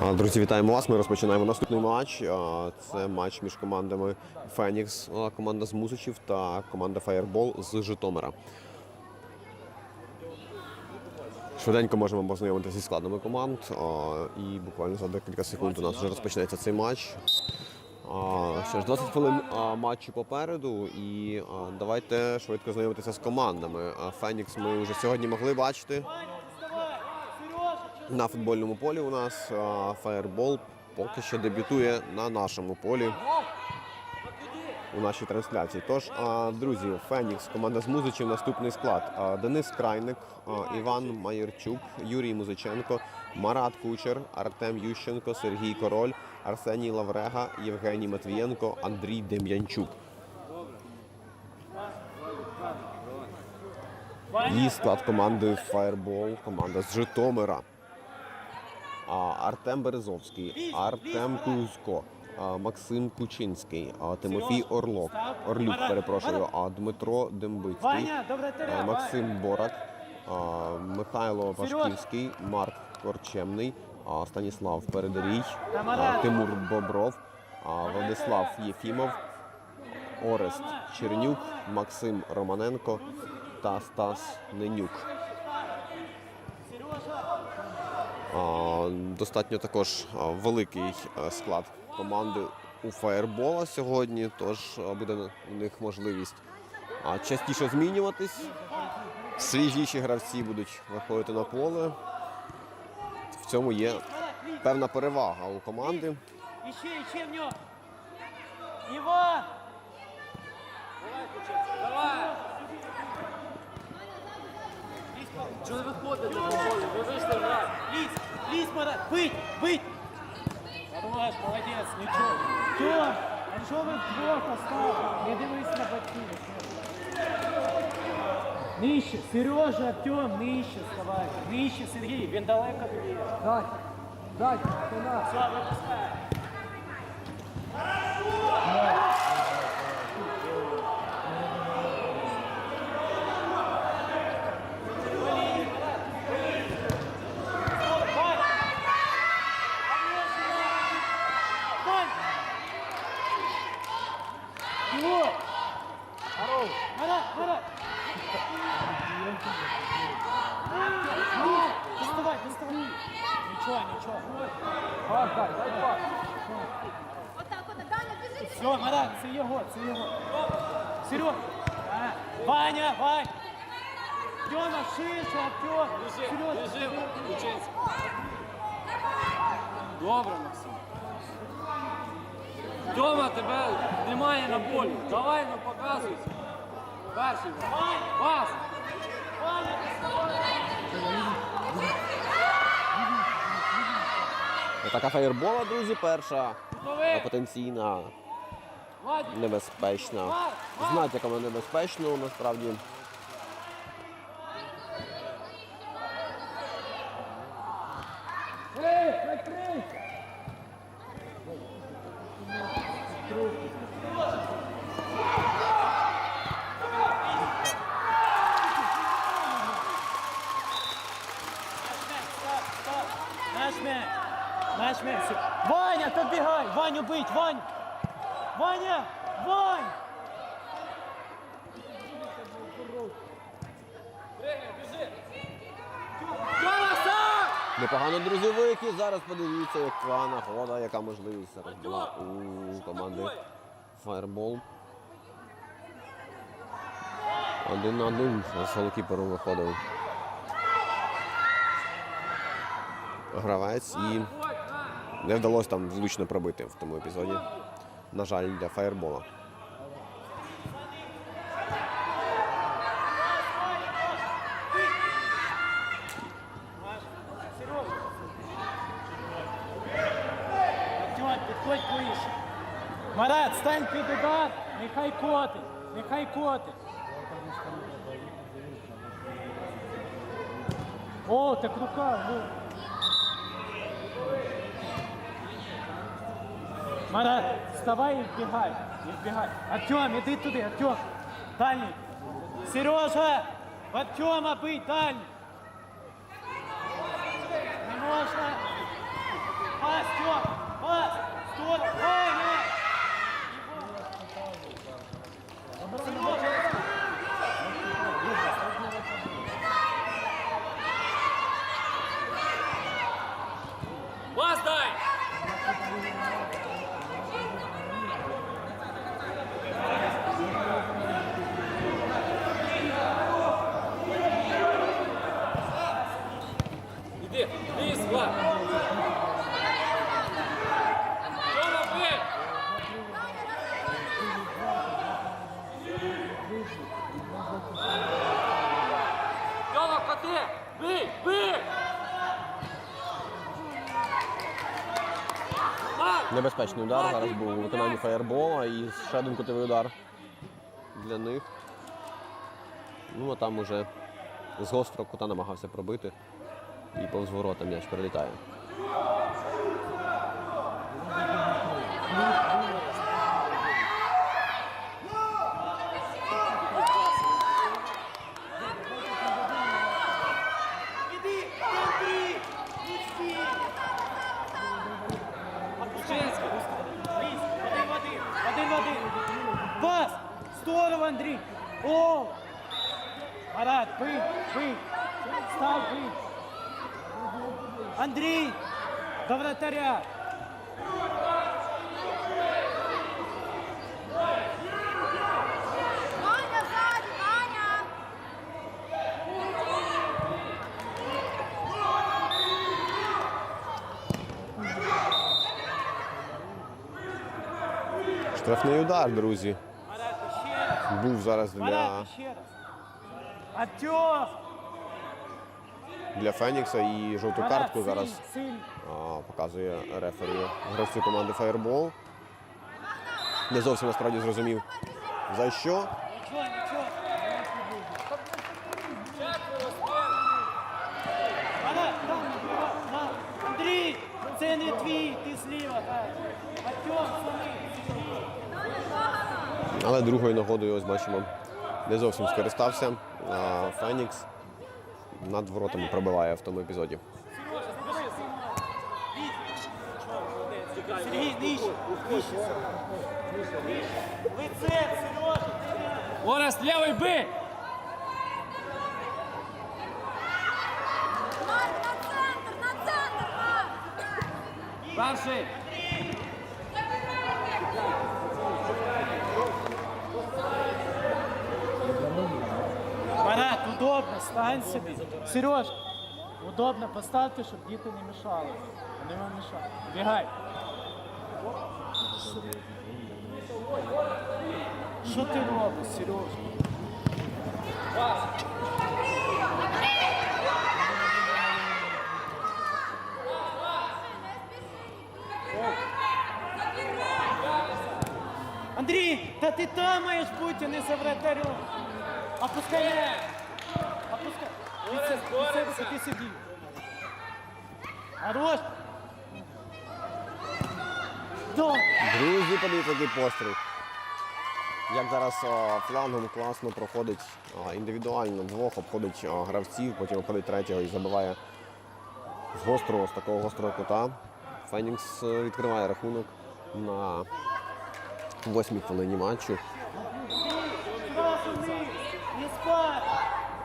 Друзі, вітаємо вас. Ми розпочинаємо наступний матч. Це матч між командами Фенікс, команда з Мусичів та команда Фаєрбол з Житомира. Швиденько можемо познайомитися зі складами команд. І буквально за декілька секунд у нас вже розпочнеться цей матч. Ще ж 20 хвилин матчу попереду, і давайте швидко знайомитися з командами. Фенікс ми вже сьогодні могли бачити. На футбольному полі у нас Фаєрбол поки що дебютує на нашому полі у нашій трансляції. Тож, друзі, Фенікс, команда з музичів, наступний склад. Денис Крайник, Іван Майорчук, Юрій Музиченко, Марат Кучер, Артем Ющенко, Сергій Король, Арсеній Лаврега, Євгеній Матвієнко, Андрій Дем'янчук. І склад команди Fireball, команда з Житомира. Артем Березовський, Артем Кузько, Максим Кучинський, Тимофій Орлов, Орлюк, перепрошую, Дмитро Дембицький, Максим Борак, Михайло Пашківський, Марк Корчемний, Станіслав Передарій, Тимур Бобров, Владислав Єфімов, Орест Чернюк, Максим Романенко та Стас Ненюк. А, Достатньо також великий склад команди у фаєрбола сьогодні, тож буде у них можливість частіше змінюватись. Свіжіші гравці будуть виходити на поле. В цьому є певна перевага у команди. Чого не поле? Ви вийшли раз. Лізь, Марат, бить, бить! Хорош, молодець, нічого. Тьом, а що ви вдвох остали? Не дивись на батьків. Нижче, Сережа, Артем, нижче вставай. Нижче, Сергій, він далеко тобі. Дай, дай, спина. Все, випускай. Марат, Марат! Доставай, доставай! Нічого, нічого. Пас, дай, дай пас. Отак, отак, Даня, біжи. Все, Марат, це його, це його. Серег! А, Ваня, Вань! Тьома, шише, Артем! Серега, Біжи, учись. Добре, Максим. Тьома, тебе немає на полі. Давай, ну показуйся. Перший. Пас. Атака фаєрбола, друзі, перша потенційна, небезпечна. Знають, яка вона небезпечна насправді. Ей, прикрий. Наш м'яч! М'яч! Ваня, підбігай! Ваню бить! Вань! Ваня! Вань! Непогано, друзі, вихід. Зараз подивіться, як яка нагода, яка можливість зараз була у команди Fireball. Один на один з голкіпером виходив. Гравець і не вдалося там влучно пробити в тому епізоді. На жаль, для фаєрбола. Марат, стань під удар, нехай котить, нехай котить. О, так рука, Марат, вставай і вбігай, і вбігай. Артем, іди туди, Артем. Дальній. Сережа, Артема бий, дальній. Не можна. Тьома! Тьома, бий! Тьома, коти! Бий! Бий! Небезпечний удар зараз був у виконанні фаєрбола і ще один кутовий удар для них. Ну а там уже з гострого кута намагався пробити і повз ворота м'яч перелітає. Іди, Андрій! Не стій! Кучинський! Лізь, один в один, один в один. Пас! Здорово, Андрій! О! Марат, бий, бий! Став, бий! Андрій! До вратаря! Штрафний удар, друзі. Був зараз для, для Фенікса і жовту картку зараз а, показує рефері гравцю команди Фаєрбол. Не зовсім насправді зрозумів. За що? Андрій, це не твій, ти зліва. Артем. Але другою нагодою, ось бачимо, не зовсім скористався. Фенікс над воротами пробиває в тому епізоді. Сережа, лівий бий! На центр, на центр, Перший! Марат, удобно, стань собі. Сереж, удобно поставте, щоб діти не мішали. Вони вам мішають. Бігай. Що ти робиш, Сереж? Андрій, та ти там маєш бути, не за вратарем. Опускай м'яч. Ти сидів. Хорош. Друзі, подивіться, який постріл. Як зараз а, флангом класно проходить індивідуально, двох обходить гравців, потім обходить третього і забиває з гострого, з такого гострого кута. Фенікс е, відкриває рахунок на восьмій хвилині матчу.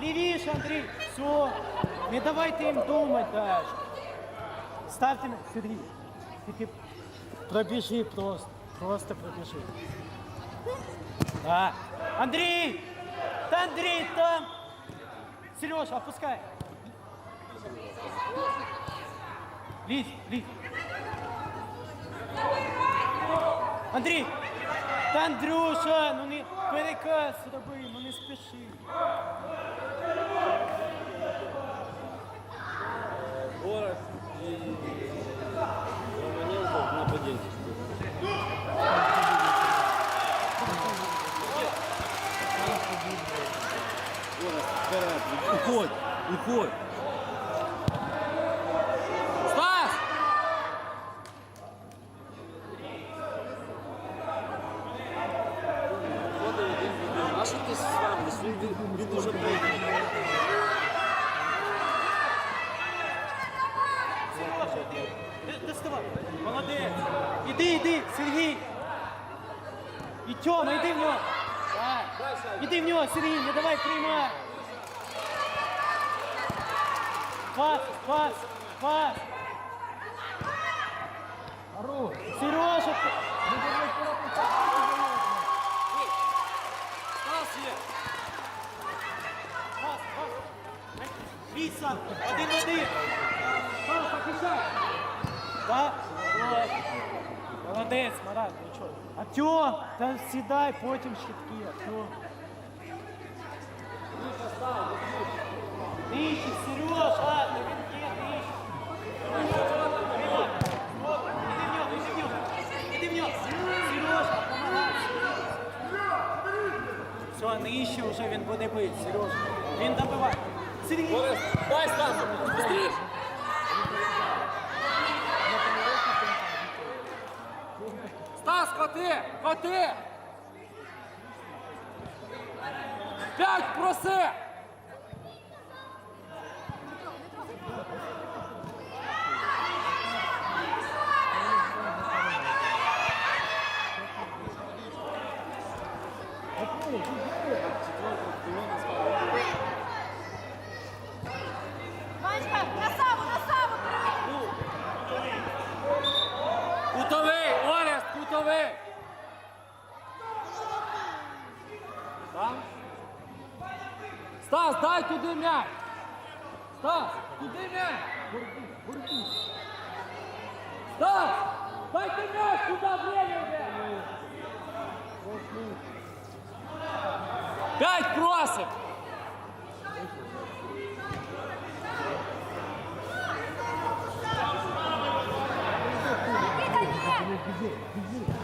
Сразу вниз. Не спать. Левіше, Андрій. Все. Не давайте їм думати даже. Ставте на Сергій. Тільки пробіжи просто. Просто пробіжи. Да. Андрій! Та Андрій там! Сережа, опускай. Лізь, лізь. Андрій! Та Андрюша, ну не переказ роби, ну не спіши. Орест і Пас, пас, пас. Хорош. Сережа. Пас, пас. Віса, один один. Пас, пас, Да? Молодець, Марат, ну нічого. Артем, та сідай, потім щитки, Артем. Віса, став, Все, нижче вже він буде бити, Сережа. Він добиває. Сергій. Дай. Стас, хоти, хоти. П'ять проси. Ванечка, на саму, на саму! Кутовий, Орест, кутовий. Там. Стас, дай туди м'яч. Стас, туди м'яч. Стас, дайте м'яч туди, время йде. П'ять просим. Никита, нет!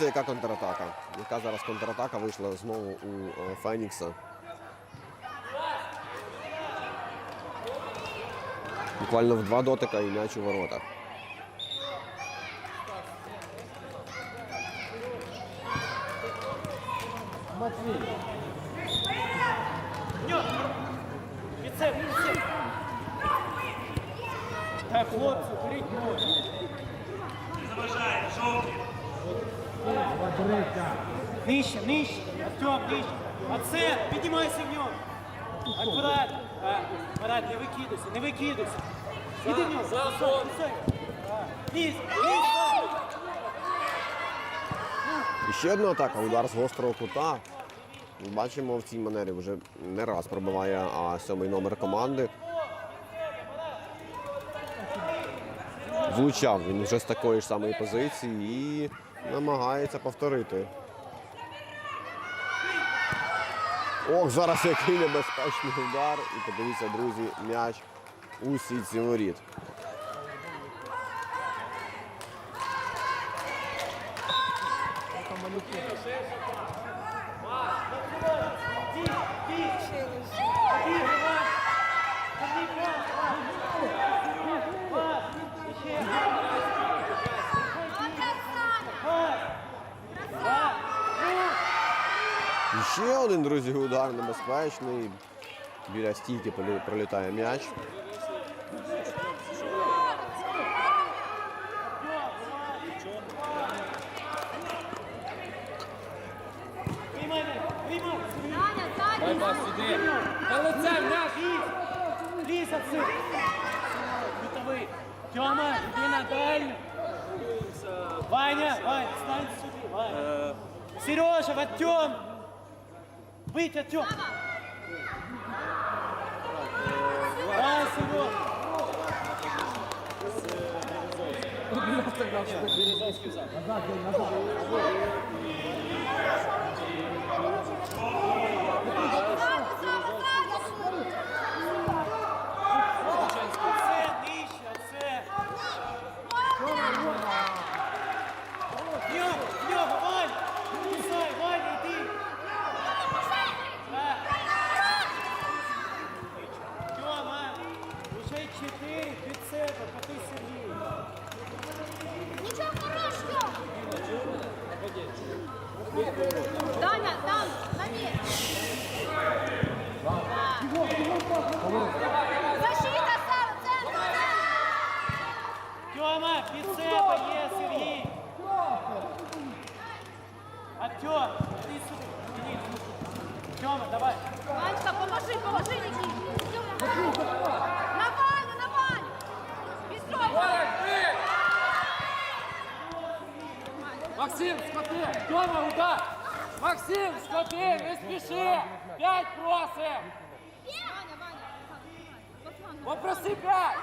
Друзі, яка контратака. Яка зараз контратака вийшла знову у е, Фенікса. Буквально в два дотика і м'яч у воротах. Себе. Так, хлопці, беріть ноги. Нижче, нижче. Артем, нижче. Оце, піднімайся в нього. Аккуратно. Марат, не викидайся, не викидайся. Іди в нього. Зону. писай. Лізь, лізь. І ще одна атака, удар з гострого кута. Бачимо, в цій манері вже не раз пробиває а, сьомий номер команди. Влучав він вже з такої ж самої позиції і намагається повторити. Ох, зараз який небезпечний удар. І подивіться, друзі, м'яч у сітці воріт. Один, друзі, удар небезпечний. Біля стійки пролітає м'яч. Тьома, іди на дальню. Ваня, Ваня, стань сюди, Ваня. Сережа, в Артем. Бить, Артем. Назад, назад, Оце, Тьома, під себе є Сергій. Артем, іди сюди. Іди. Тьома, давай. Ванечка, поможи, поможи, Никит. На Ваню, на Ваню. Бежом. Ой, ти! Максим, скоти! Тьома, удар! Максим, скоти, не спіши! П'ять просим! Ваня, Ваня. По флангу. Попроси п'ять!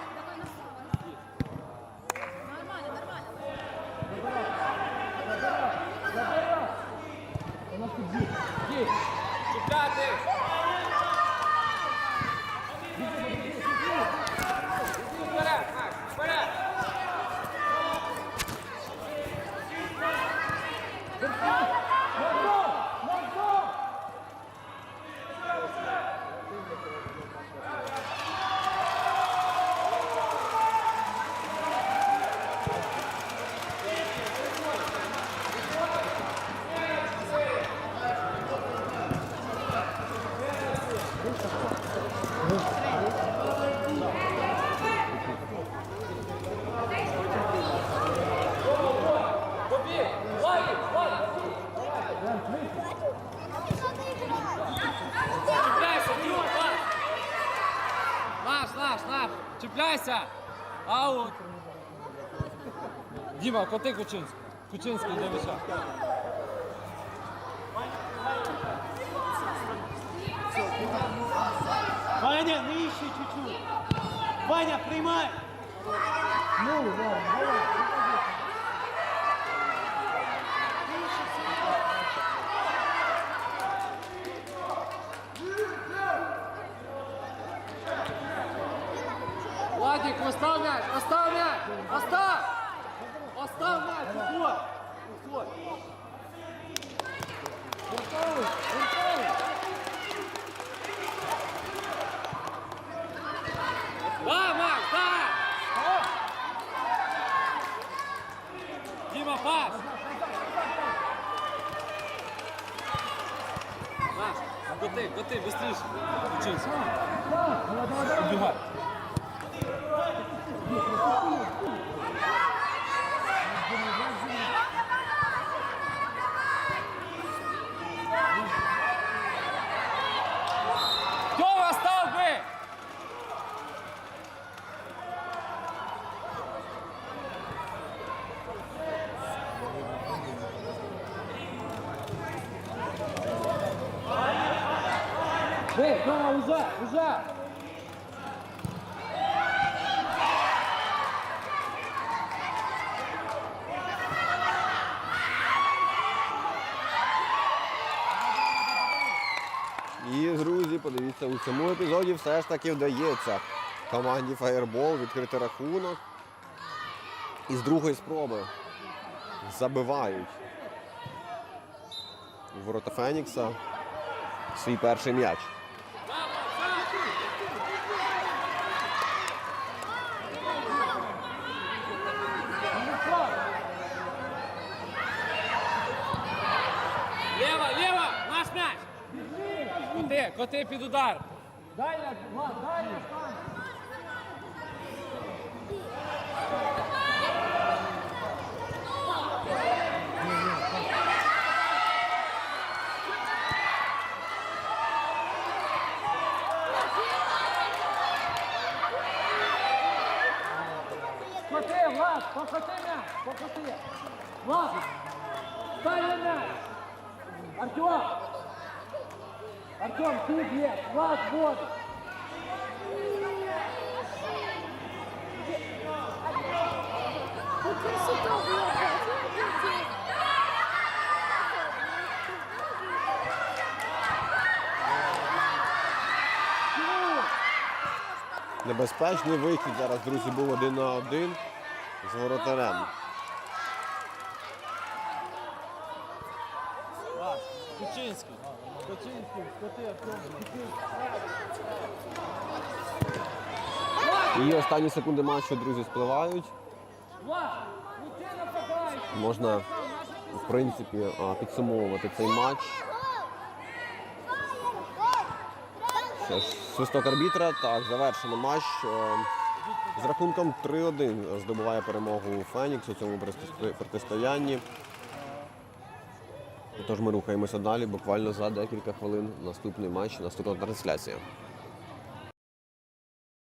Чіпляти! Вперед, Макс, вперед! Побіг! Лові, лові! Чіпляйся, Діма, пас! Наш, наш, наш! Чіпляйся! Аут! Діма, коти Кучинський. Кучинський до м'яча. Ваня, нижче чуть-чуть. Ваня, приймай. Владик, остав м'яч! Остав м'яч! Остав! Остав м'яч! Уходь! Уходь! Да, Макс, да! Дима, пас! Маш, коти, коти, быстріше! Учись! Убігай! Тьома, став би! Эй, Тьома, уже, уже! І, друзі, подивіться, у цьому епізоді все ж таки вдається команді Фаєрбол відкрити рахунок. І з другої спроби забивають ворота Фенікса свій перший м'яч. Лево, лево, наш м'яч! Коти, коти під удар! Дай на, Влад, дай на Коти, Влад, покоти м'яч, покоти! Влад, дай на м'яч! Артем! Артем, ты где? Влад, вот! Небезпечний вихід зараз, друзі, був один на один з воротарем. Кучинський. Кучинський, коти, І останні секунди матчу, друзі, спливають. Можна, в принципі, підсумовувати цей матч. Що ж, свисток арбітра. Так, завершено матч. Е, З рахунком 3-1 здобуває перемогу Фенікс у цьому протистоянні. Тож ми рухаємося далі. Буквально за декілька хвилин наступний матч, наступна трансляція.